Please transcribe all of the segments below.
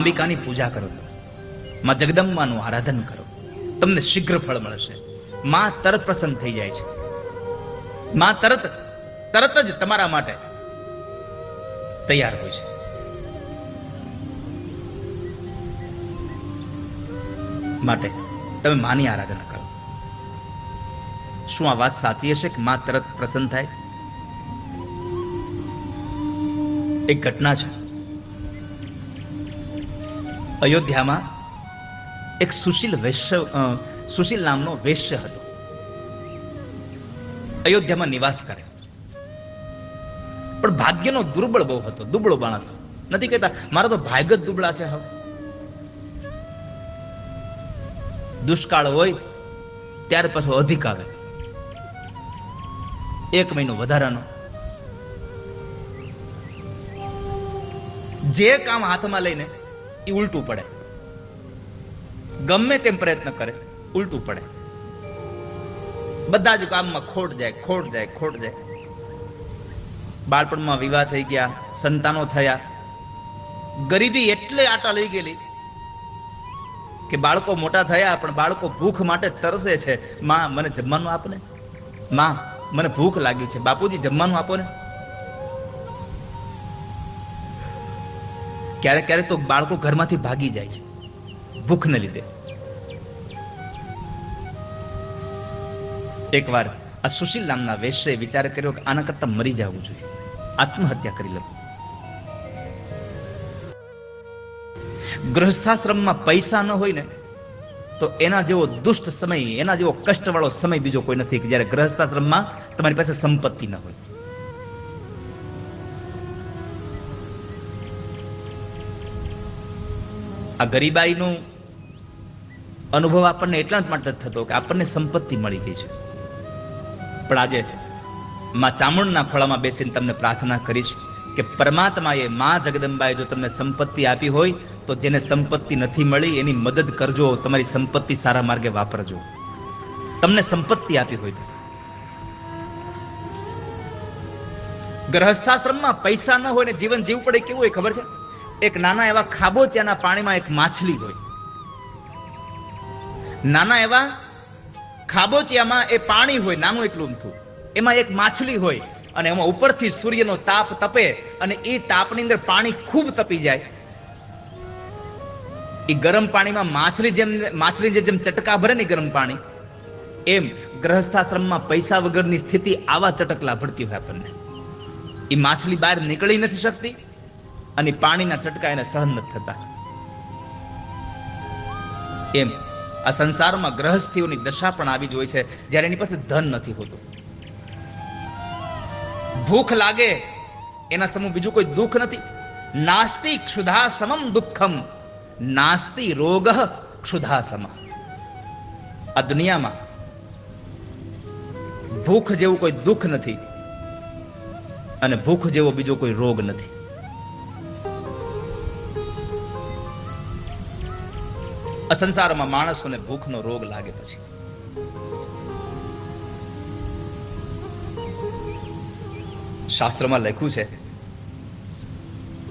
અંબિકાની પૂજા કરો તમે. માં જગદંબાનું આરાધન કરો. તમને શીઘ્ર ફળ મળશે. માં તરત પ્રસન્ન થઈ જાય છે. માં તરત તરત જ તમારા માટે તૈયાર હોય છે. માટે તમે માની આરાધના કરો. શું આ વાત સાચી હશે કે માં તરત પ્રસન્ન થાય? એક ઘટના છે. અયોધ્યામાં એક સુશીલ વૈશ્ય સુશીલ નામનો વૈશ્ય હતો. અયોધ્યામાં નિવાસ કરે. પણ ભાગ્યનો દુર્બળ બહુ હતો, દુબળો માણસ. નથી કહેતા, મારા તો ભાગ્ય જ દુબળા છે હવે. દુષ્કાળ હોય, ત્યાર પાછો અધિક આવે. એક મહિનો વધારાનો. જે કામ હાથમાં લઈને એ ઉલટું પડે. ગમે તેમ પ્રયત્ન કરે, ઉલટું પડે. બધા જ કામમાં ખોટ જાય ખોટ જાય ખોટ જાય. બાળપણમાં વિવાહ થઈ ગયા, સંતાનો થયા. ગરીબી એટલે આટા લઈ ગયેલી કે બાળકો મોટા થયા, પણ બાળકો ભૂખ માટે તરસે છે. માં, મને જમવાનું આપને માં, મને ભૂખ લાગી છે. બાપુજી, જમવાનું આપો ને. ક્યારેક ક્યારેક તો બાળકો ઘરમાંથી ભાગી જાય છે, ભૂખને લીધે. એકવાર આ સુશીલ નામના વેશ્યએ વિચાર કર્યો કે આના કરતા મરી જવું જોઈએ. આત્મહત્યા કરી લઉં. ગૃહસ્થાશ્રમમાં પૈસા ન હોય ને, તો એના જેવો દુષ્ટ સમય, એના જેવો કષ્ટવાળો સમય બીજો કોઈ નથી, કે જ્યારે ગૃહસ્થાશ્રમમાં તમારી પાસે સંપત્તિ ન હોય. આ ગરીબાઈનું અનુભવ આપણને એટલા જ માટે થતો કે આપણને સંપત્તિ મળી ગઈ છે. પણ આજે માં ચામુંડના ખોળામાં બેસીને તમને પ્રાર્થના કરીશ કે પરમાત્માએ માં જગદંબાએ જો તમને સંપત્તિ આપી હોય તો જેને સંપત્તિ નથી મળી એની મદદ કરજો, તમારી સંપત્તિ સારા માર્ગે વાપરજો. તમને સંપત્તિ આપી હોય તો. ગ્રહસ્થાશ્રમમાં પૈસા ન હોય ને જીવન જીવવું પડે કેવું હોય ખબર છે? એક નાના એવા ખાબોચિયાના પાણીમાં એક માછલી હોય. નાના એવા ખાબોચિયામાં એ પાણી હોય, નાનું એટલું અમથું એમાં એક માછલી હોય અને એમાં ઉપરથી સૂર્યનો તાપ તપે અને એ તાપની અંદર પાણી ખૂબ તપી જાય. એ ગરમ પાણીમાં માછલી જેમ માછલી જેમ ચટકા ભરે ને ગરમ પાણી, એમ ગ્રહસ્થાશ્રમમાં પૈસા વગરની સ્થિતિ આવા ચટકલા ભરતી હોય આપણને. એ માછલી બહાર નીકળી નથી શકતી અને પાણીના છટકા એને સહન નથી થતા. એમ. આ સંસારમાં ગ્રહસ્થીઓની દશા પણ આવી જ હોય છે, જ્યારે એની પાસે ધન નથી હોતું. ભૂખ લાગે, એના સમૂહ બીજું કોઈ દુઃખ નથી. નાસ્તિ ક્ષુધા સમમ દુઃખમ નાસ્તિ રોગ ક્ષુધા સમ આ દુનિયામાં ભૂખ જેવું કોઈ દુઃખ નથી અને ભૂખ જેવો બીજો કોઈ રોગ નથી. આ સંસારમાં માણસોને ભૂખનો રોગ લાગે પછી. શાસ્ત્રમાં લખ્યું છે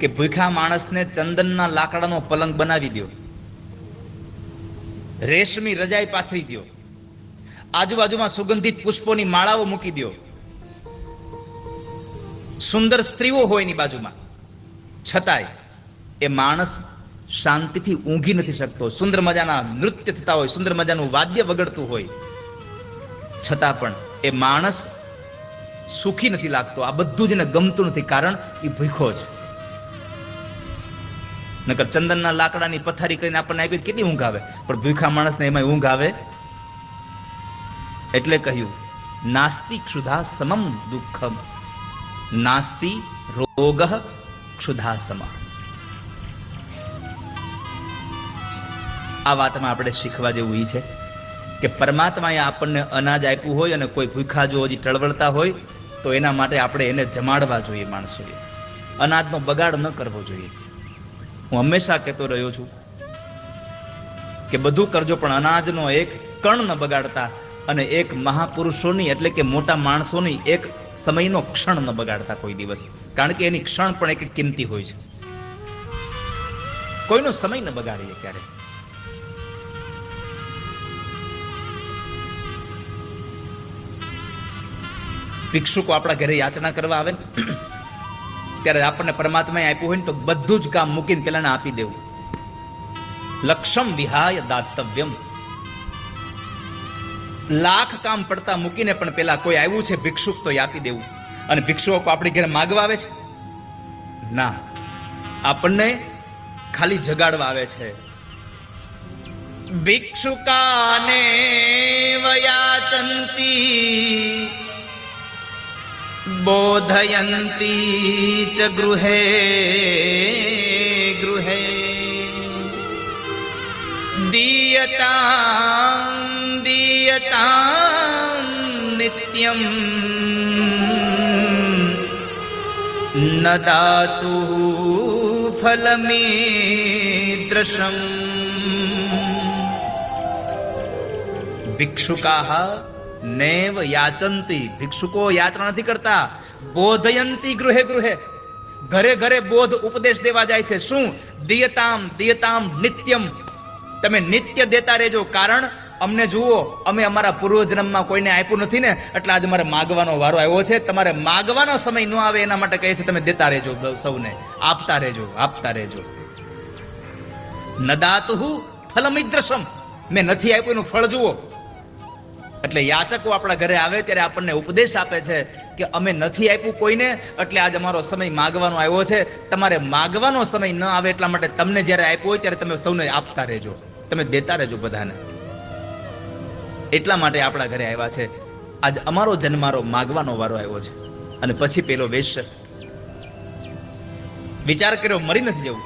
કે ભૂખ્યા માણસને ચંદનના લાકડાનો પલંગ બનાવી દો રેશમી રજાઈ પાથરી દો આજુબાજુમાં સુગંધિત પુષ્પોની માળાઓ મૂકી દો સુંદર સ્ત્રીઓ હોય એની બાજુમાં. છતાંય એ માણસ શાંતિથી ઊંઘી નથી શકતો. સુંદર મજાના નૃત્ય થતા હોય, સુંદર મજાનું વાદ્ય વગડતું હોય. છતાં પણ એ માણસ સુખી નથી લાગતો. આ બધું જ એને ગમતું નથી કારણ એ ભૂખો છે. નકર ચંદનના લાકડાની પથારી કરીને આપણને આપી કેટલી ઊંઘ આવે? પણ ભૂખા માણસને એમાં ઊંઘ આવે? એટલે કહ્યું નાસ્તિ ક્ષુધા સમમ દુઃખમ. નાસ્તિ રોગ ક્ષુધા સમ. આ વાતમાં આપણે શીખવા જેવું ઈ છે કે પરમાત્માએ આપણને અનાજ આપ્યું હોય અને કોઈ ભૂખા જો હજી ટળવળતા હોય, તો એના માટે આપણે એને જમાડવા જોઈએ માણસોએ. અનાજનો બગાડ ન કરવો જોઈએ. હું હંમેશા કહેતો રહ્યો છું કે બધું કરજો, પણ અનાજનો એક કણ ન બગાડતા અને એક મહાપુરુષોની એટલે કે મોટા માણસોની એક સમયનો ક્ષણ ન બગાડતા કોઈ દિવસ. કારણ કે એની ક્ષણ પણ એક કિંમતી હોય છે. કોઈનો સમય ન બગાડીએ ક્યારે. ભિક્ષુકો આપણા ઘરે યાચના કરવા આવે ને, ત્યારે આપણને પરમાત્માએ આપ્યું હોય ને તો બધું જ કામ મૂકીને પેલાને આપી દેવું. લક્ષમ વિહાય દાતવ્યમ. લાખ કામ પડતા મૂકીને પણ પેલા કોઈ આવ્યું છે, ભિક્ષુક તો આપી દેવું. અને ભિક્ષુકો આપણી ઘરે માગવા આવે છે? ના. આપણને ખાલી જગાડવા આવે છે. ભિક્ષુકાને વયાચંતી બોધયંતી ચ ગૃહે ગૃહે दीयतां दीयतां નિત્યમ न દાતુ ફલમીદૃશમ ભિક્ષુકાહ નૈવ યાચંતી. ભિક્ષુકો યાચના નથી કરતા. બોધયંતી ગૃહે ગૃહે. ઘરે ઘરે બોધ ઉપદેશ દેવા જાય છે. શું? દિયતામ દિયતામ, નિત્યમ. તમે નિત્ય દેતા રહેજો. કારણ, અમને જુઓ, અમે અમારા પૂર્વજન્મમાં કોઈને આપ્યું નથી ને, એટલે આજે મારે માગવાનો વારો આવ્યો છે. તમારે માગવાનો સમય ન આવે એના માટે કહે છે, તમે દેતા રહેજો સૌને. આપતા રહેજો આપતા રહેજો. નદાતુહુ ફલમિદ્રસમ મેં નથી આપ્યું એનું ફળ, જુઓ. એટલે યાચકો આપણા ઘરે આવે ત્યારે આપણને ઉપદેશ આપે છે કે અમે નથી આપ્યું કોઈને, એટલે આજ અમારો સમય માગવાનો આવ્યો છે. તમારે માગવાનો સમય ન આવે એટલા માટે તમને જ્યારે આપ્યો હોય ત્યારે તમે સૌને આપતા રહેજો. તમે દેતા રહેજો બધાને. એટલા માટે આપણા ઘરે આવ્યા છે. આજ અમારો જન્મારો માગવાનો વારો આવ્યો છે. અને પછી પેલો વેશ વિચાર કર્યો, મરી નથી જવું.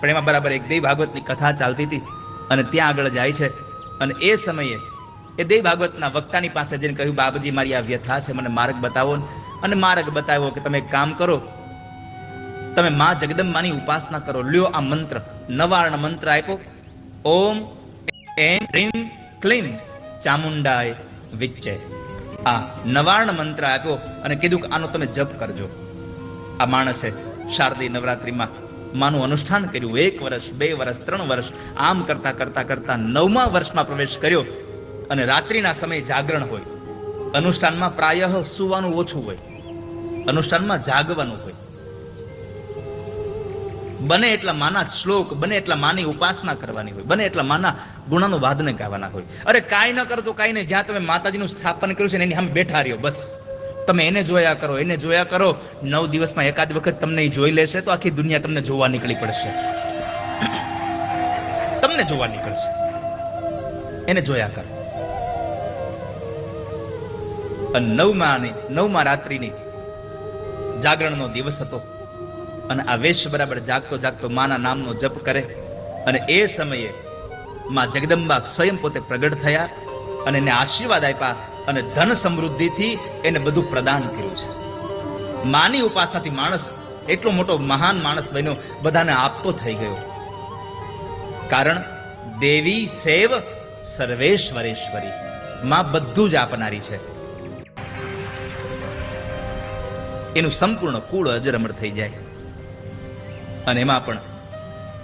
પણ એમાં બરાબર એક દેવ ભાગવતની કથા ચાલતી હતી અને ત્યાં આગળ જાય છે. અને એ સમયે એ દેવ ભાગવતના વક્તાની પાસે જઈને કહ્યું બાબજી મારી આ વ્યથા છે, મને માર્ગ બતાવો અને માર્ગ બતાવ્યો કે, તમે કામ કરો, તમે મા જગદંબાની ઉપાસના કરો. લ્યો આ મંત્ર, નવાર્ણ મંત્ર આપ્યો. ઓમ એમ રીમ ક્લીમ ચામુંડાય વિચ્ચે આ નવાર્ણ મંત્ર આપ્યો અને કીધું કે, આનો તમે જપ કરજો. આ માણસે શારદી નવરાત્રિમાં માનું અનુષ્ઠાન કર્યું. એક વર્ષ, બે વર્ષ, ત્રણ વર્ષ, આમ કરતા કરતા કરતા નવમા વર્ષમાં પ્રવેશ કર્યો. અને રાત્રિના સમયે જાગરણ હોય. અનુષ્ઠાનમાં પ્રાયઃ સુવાનું ઓછું હોય. અનુષ્ઠાનમાં જાગવાનું હોય. બને એટલા માના શ્લોક, બને એટલા માની ઉપાસના કરવાની હોય, બને એટલા માના ગુણાનું વાદને ગાવાના હોય. અરે કાંઈ ન કરતો કાંઈ નહીં, જ્યાં તમે માતાજીનું સ્થાપન કર્યું છે ને એની સામે બેઠા રહ્યો, બસ. તમે એને જોયા કરો, એને જોયા કરો. નવ દિવસમાં એકાદ વખત તમને એ જોઈ લેશે તો આખી દુનિયા તમને જોવા નીકળી પડશે. તમને જોવા નીકળશે. એને જોયા કરો. અને નવમાં નવમા રાત્રિની જાગરણનો દિવસ હતો. અને આ વેશ બરાબર જાગતો જાગતો માના નામનો જપ કરે. અને એ સમયે માં જગદંબા સ્વયં પોતે પ્રગટ થયા અને એને આશીર્વાદ આપ્યા અને ધન સમૃદ્ધિથી એને બધું પ્રદાન કર્યું છે. માની ઉપાસનાથી માણસ એટલો મોટો મહાન માણસ બન્યો, બધાને આપતો થઈ ગયો. કારણ દેવી સેવ સર્વેશ્વરેશ્વરી, માં બધું જ આપનારી છે. એનું સંપૂર્ણ કુળ અજરમર થઈ જાય. અને એમાં પણ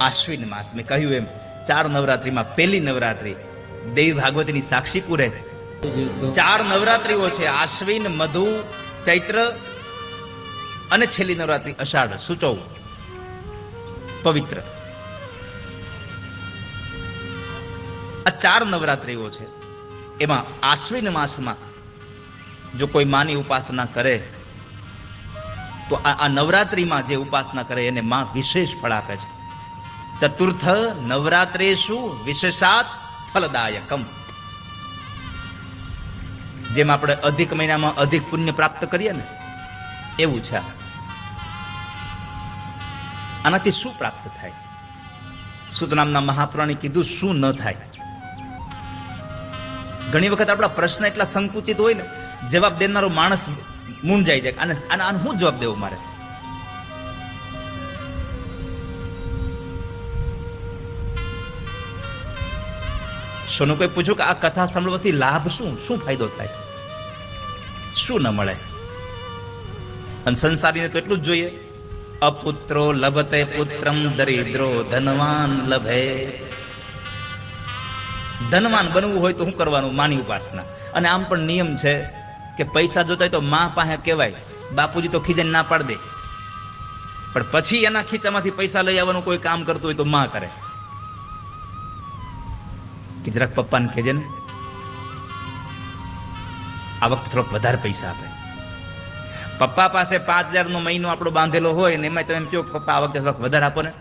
આશ્વિન માસ. મેં કહ્યું એમ, ચાર નવરાત્રીમાં પહેલી નવરાત્રી. દેવી ભાગવતીની સાક્ષી પૂરે. ચાર નવરાત્રીઓ છે, આશ્વિન, મધુ, ચૈત્ર અને છેલ્લી નવરાત્રી અષાઢ સૂચવ પવિત્ર. આ ચાર નવરાત્રીઓ છે. એમાં આશ્વિન માસમાં જો કોઈ માની ઉપાસના કરે તો આ આ નવરાત્રિમાં જે ઉપાસના કરે એને માં વિશેષ ફળ આપે છે. ચતુર્થ નવરાત્રેશુ વિશેષાત ફલદાયકમ. જેમ આપણે અધિક મહિનામાં અધિક પુણ્ય પ્રાપ્ત કરીએ ને, એવું છે આનાથી શું પ્રાપ્ત થાય? સુત નામના મહાપુરાણે કીધું શું ન થાય? ઘણી વખત આપણા પ્રશ્ન એટલા સંકુચિત હોય ને, જવાબ દેનારો માણસ મૂંઝાઈ જાય અને આને આને શું જવાબ દેવો મારે? સોનું કોઈ પૂછ્યું કે આ કથા સાંભળવાથી લાભ શું? શું ફાયદો થાય? શું ન મળે? અને સંસારીને તો એટલું જ જોઈએ. અપુત્રો લભતે પુત્રમ દરિદ્રો, ધનવાન લભે. ધનવાન બનવું હોય તો શું કરવાનું? માની ઉપાસના. અને આમ પણ નિયમ છે કે પૈસા જોતા હોય તો માં પાસે કહેવાય, બાપુજી તો ખીજે ના પાડ દે. પણ પછી એના ખીચામાંથી પૈસા લઈ આવવાનું કોઈ કામ કરતું હોય તો માં કરે. કે જરાક પપ્પાને કહેજે ને, આ વખતે થોડોક વધારે પૈસા આપે. પપ્પા પાસે પાંચ હજારનો મહિનો આપણો બાંધેલો હોય ને એમાં તમે એમ કહો પપ્પા આ વખતે થોડોક વધારે આપો ને?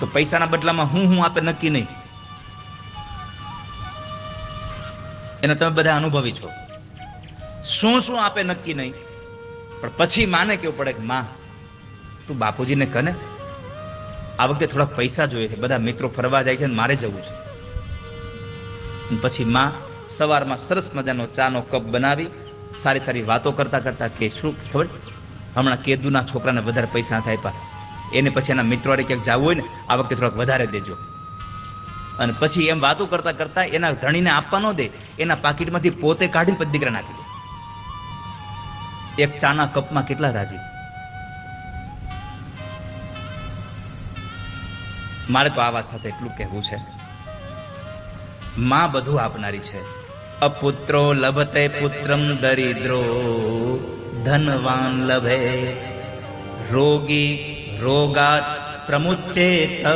તો પૈસાના બદલામાં હું હું આપે નક્કી નહીં. એને તમે બધા અનુભવી છો. શું શું આપે નક્કી નહીં. પણ પછી માને કેવું પડે કે, માં, તું બાપુજીને કને? આ વખતે થોડાક પૈસા જોઈએ છે. બધા મિત્રો ફરવા જાય છે ને મારે જવું છે. પછી માં સવારમાં સરસ મજાનો ચાનો કપ બનાવી, સારી સારી વાતો કરતા કરતા કે, શું, ખબર? હમણાં કેદુના છોકરાને વધારે પૈસા નથી આપ્યા. એને પછી એના મિત્રો હારે ક્યાંક જવું હોય ને, આ વખતે થોડાક વધારે દેજો. અને પછી એમ વાતો કરતા કરતા એના ધણીને આપવા ન દે, એના પાકીટમાંથી પોતે કાઢીને પછી દીકરાને આપી દે. એક ચાના કપમાં કેટલા રાજી. મારે તો આ વાત સાથે એટલું કહેવું છે. માં બધું આપનારી છે. અપુત્રો લભતે પુત્રમ દરિદ્રો, ધનવાન લભે. રોગી રોગાત પ્રમુચેત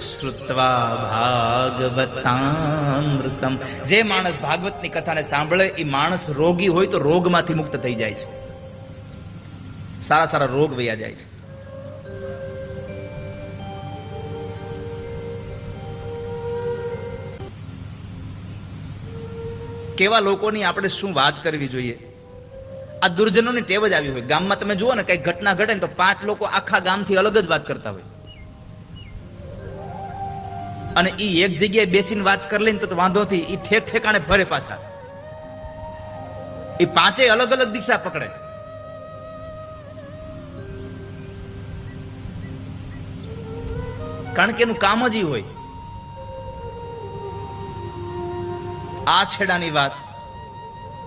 શ્રુત્વા ભાગવતામૃતમ જે માણસ ભાગવતની કથાને સાંભળે એ માણસ રોગી હોય તો રોગમાંથી મુક્ત થઈ જાય છે. સારા સારા રોગ વયા જાય છે. કેવા લોકોની આપણે શું વાત કરવી જોઈએ? આ દુર્જનોની ટેવ જ આવી હોય. ગામમાં તમે જુઓ ને કઈ ઘટના ઘટે ને તો પાંચ લોકો આખા ગામથી અલગ જ વાત કરતા હોય. અને એ એક જગ્યાએ બેસીને વાત કરી તો વાંધો નથી એ ઠેક ઠેકાણે ફરે પાછા. એ પાંચે અલગ અલગ દિશા પકડે. કારણ કે એનું કામ જ હોય. આ છેડાની વાત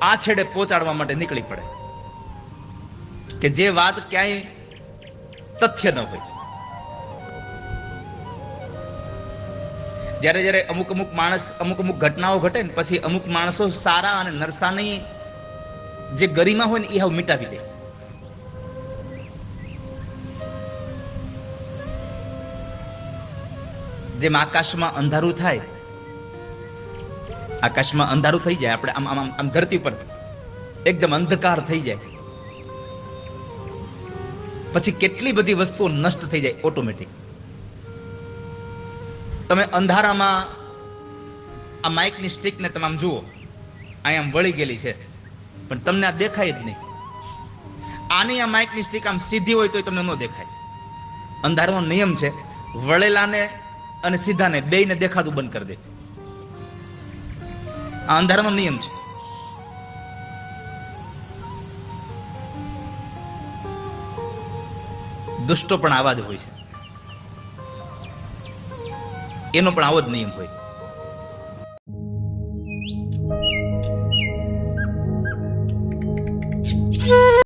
આ છેડે પહોંચાડવા માટે નીકળી પડે. કે જે વાત ક્યાંય તથ્ય ન હોય. જ્યારે જ્યારે અમુક અમુક માણસ અમુક અમુક ઘટનાઓ ઘટે ને પછી અમુક માણસો સારા અને નરસાની જે ગરિમા હોય ને એ હવે મિટાવી દે. જેમ આકાશમાં અંધારું થાય, આકાશમાં અંધારું થઈ જાય, આપણે આમ આમ આમ- ધરતી પર એકદમ અંધકાર થઈ જાય. પછી કેટલી બધી વસ્તુઓ નષ્ટ થઈ જાય ઓટોમેટિક તમે અંધારામાં આ માઇકની સ્ટીકને તમે આમ જુઓ આમ વળી ગયેલી છે. પણ તમને આ દેખાય જ નહીં. આની આ માઇકની સ્ટીક આમ સીધી હોય તો તમને ન દેખાય. અંધારાનો નિયમ છે, વળેલાને અને સીધાને બેયને દેખાતું બંધ કરી દે. આ અંધારાનો નિયમ છે. દુષ્ટો પણ આવા જ હોય છે. એનો પણ આવો જ નિયમ હોય.